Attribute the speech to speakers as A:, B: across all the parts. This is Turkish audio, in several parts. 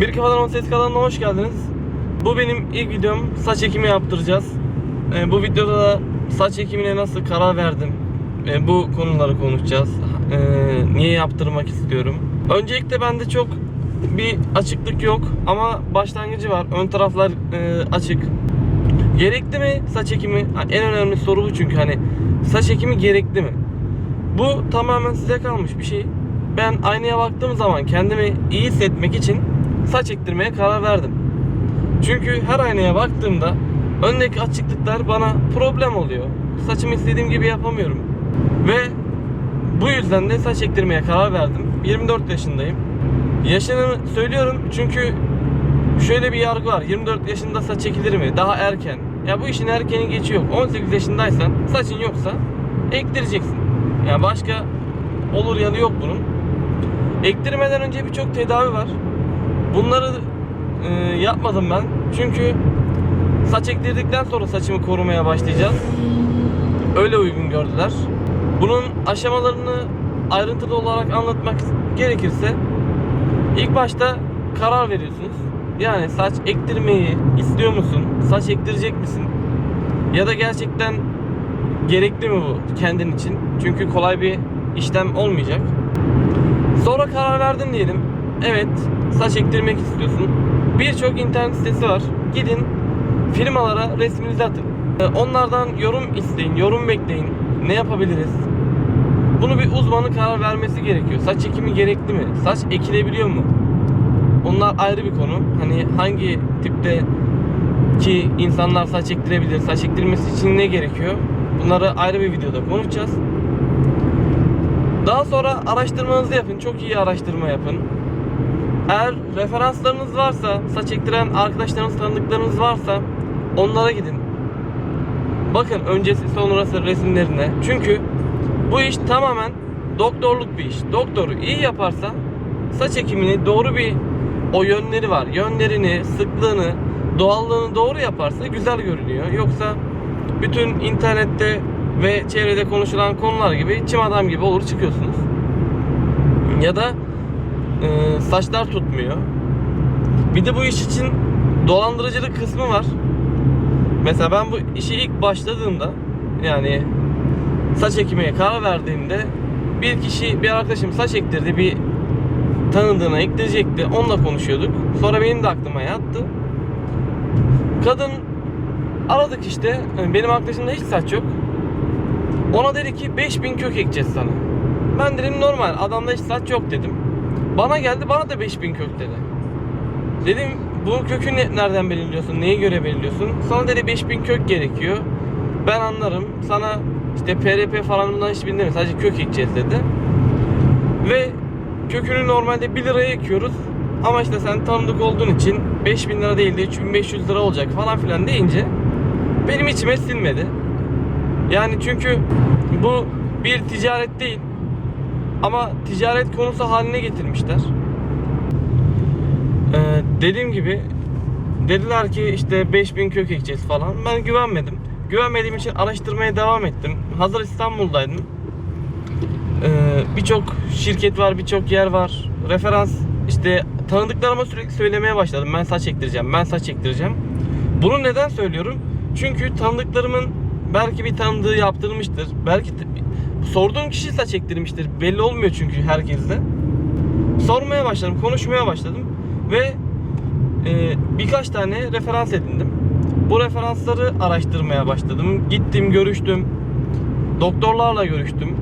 A: Bir Kafadan On Ses kanalına hoş geldiniz. Bu benim ilk videom. Saç ekimi yaptıracağız. Ee, bu videoda da saç ekimine nasıl karar verdim. Ee, bu konuları konuşacağız. Ee, niye yaptırmak istiyorum. Öncelikle bende çok bir açıklık yok ama başlangıcı var. Ön taraflar e, açık. Gerekli mi saç ekimi? En önemli soru bu çünkü hani saç ekimi gerekli mi? Bu tamamen size kalmış bir şey. Ben aynaya baktığım zaman kendimi iyi hissetmek için saç ektirmeye karar verdim. Çünkü her aynaya baktığımda öndeki açıklıklar bana problem oluyor. Saçımı istediğim gibi yapamıyorum. Ve bu yüzden de saç ektirmeye karar verdim. 24 yaşındayım. Yaşını söylüyorum çünkü şöyle bir yargı var. 24 yaşında saç ekilir mi? Daha erken. Ya bu işin erkeni geçiyor. 18 yaşındaysan saçın yoksa ektireceksin. Ya başka olur yanı yok bunun. Ektirmeden önce birçok tedavi var. Bunları e, yapmadım ben. Çünkü saç ektirdikten sonra saçımı korumaya başlayacağız. Öyle uygun gördüler. Bunun aşamalarını ayrıntılı olarak anlatmak gerekirse ilk başta karar veriyorsunuz. Yani saç ektirmeyi istiyor musun? Saç ektirecek misin? Ya da gerçekten gerekli mi bu kendin için? Çünkü kolay bir işlem olmayacak. Sonra karar verdin diyelim. Evet, saç ektirmek istiyorsun. Birçok internet sitesi var. Gidin firmalara resminizi atın. Ee, Onlardan yorum isteyin, yorum bekleyin. Ne yapabiliriz? Bunu bir uzmanın karar vermesi gerekiyor. Saç ekimi gerekli mi? Saç ekilebiliyor mu? Onlar ayrı bir konu. Hani hangi tipte ki insanlar saç ektirebilir, saç ektirmesi için ne gerekiyor? Bunları ayrı bir videoda konuşacağız. Daha sonra araştırmanızı yapın. Çok iyi araştırma yapın. Eğer referanslarınız varsa, saç ektiren arkadaşlarınız, tanıdıklarınız varsa onlara gidin. Bakın öncesi sonrası resimlerine. Çünkü bu iş tamamen doktorluk bir iş. Doktor iyi yaparsa saç ekimini doğru bir o yönleri var. Yönlerini, sıklığını, doğallığını doğru yaparsa güzel görünüyor. Yoksa bütün internette ve çevrede konuşulan konular gibi çim adam gibi olur çıkıyorsunuz. Ya da e, saçlar tutmuyor. Bir de bu iş için dolandırıcılık kısmı var. Mesela ben bu işi ilk başladığımda yani saç ekmeye karar verdiğimde bir kişi bir arkadaşım saç ektirdi bir tanıdığına ektirecekti onunla konuşuyorduk. Sonra benim de aklıma yattı. Kadın aradık işte benim arkadaşımda hiç saç yok. Ona dedi ki 5000 kök ekeceğiz sana. Ben dedim normal adamda hiç saç yok. dedim bana geldi bana da 5000 kök dedi. Dedim bu kökü ne- nereden belirliyorsun? Neye göre belirliyorsun? Sana dedi 5000 kök gerekiyor. Ben anlarım. Sana işte PRP falan bundan hiç bilmiyorum sadece kök ekeceğiz dedi. Ve kökünü normalde 1 liraya ekiyoruz. Ama işte sen tanıdık olduğun için 5000 lira değil de 3500 lira olacak falan filan deyince benim içime sinmedi. Yani çünkü bu bir ticaret değil ama ticaret konusu haline getirmişler. Ee, dediğim gibi dediler ki işte 5000 kök ekeceğiz falan. Ben güvenmedim. Güvenmediğim için araştırmaya devam ettim. Hazır İstanbul'daydım. Ee, birçok şirket var, birçok yer var. Referans işte tanıdıklarıma sürekli söylemeye başladım. Ben saç ektireceğim, ben saç ektireceğim. Bunu neden söylüyorum? Çünkü tanıdıklarımın belki bir tanıdığı yaptırmıştır. Belki sorduğum kişi saç ektirmiştir. Belli olmuyor çünkü herkeste. Sormaya başladım, konuşmaya başladım ve e, birkaç tane referans edindim. Bu referansları araştırmaya başladım. Gittim, görüştüm. Doktorlarla görüştüm.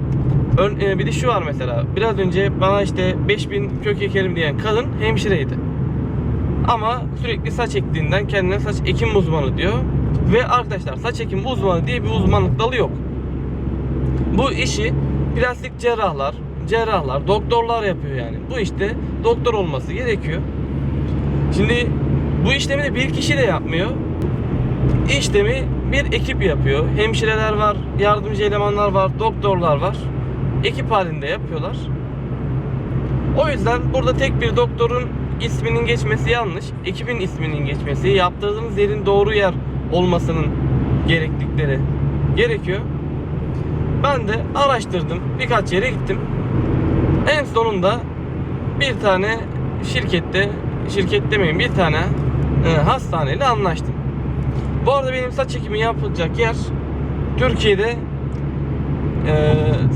A: Ön- e, bir de şu var mesela. Biraz önce bana işte 5000 kök ekerim diyen kadın hemşireydi. Ama sürekli saç ektiğinden kendine saç ekim uzmanı diyor. Ve arkadaşlar saç ekim uzmanı diye bir uzmanlık dalı yok. Bu işi plastik cerrahlar, cerrahlar, doktorlar yapıyor yani. Bu işte doktor olması gerekiyor. Şimdi bu işlemi de bir kişi de yapmıyor. İşlemi bir ekip yapıyor. Hemşireler var, yardımcı elemanlar var, doktorlar var. Ekip halinde yapıyorlar. O yüzden burada tek bir doktorun isminin geçmesi yanlış. Ekibin isminin geçmesi, yaptırdığınız yerin doğru yer olmasının gereklilikleri gerekiyor. Ben de araştırdım. Birkaç yere gittim. En sonunda bir tane şirkette şirket demeyin bir tane e, hastaneyle anlaştım. Bu arada benim saç ekimi yapılacak yer Türkiye'de e,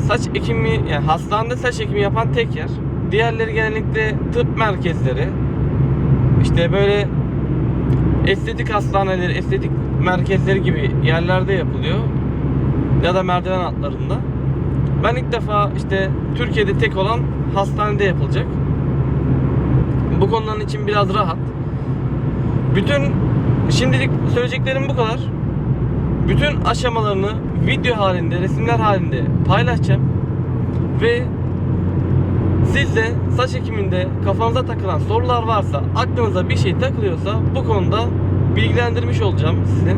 A: saç ekimi yani hastanede saç ekimi yapan tek yer. Diğerleri genellikle tıp merkezleri. İşte böyle estetik hastaneleri, estetik merkezleri gibi yerlerde yapılıyor. Ya da merdiven altlarında. Ben ilk defa işte Türkiye'de tek olan hastanede yapılacak. Bu konuların için biraz rahat. Bütün şimdilik söyleyeceklerim bu kadar. Bütün aşamalarını video halinde, resimler halinde paylaşacağım. Ve siz de saç ekiminde kafanıza takılan sorular varsa, aklınıza bir şey takılıyorsa bu konuda bilgilendirmiş olacağım sizi.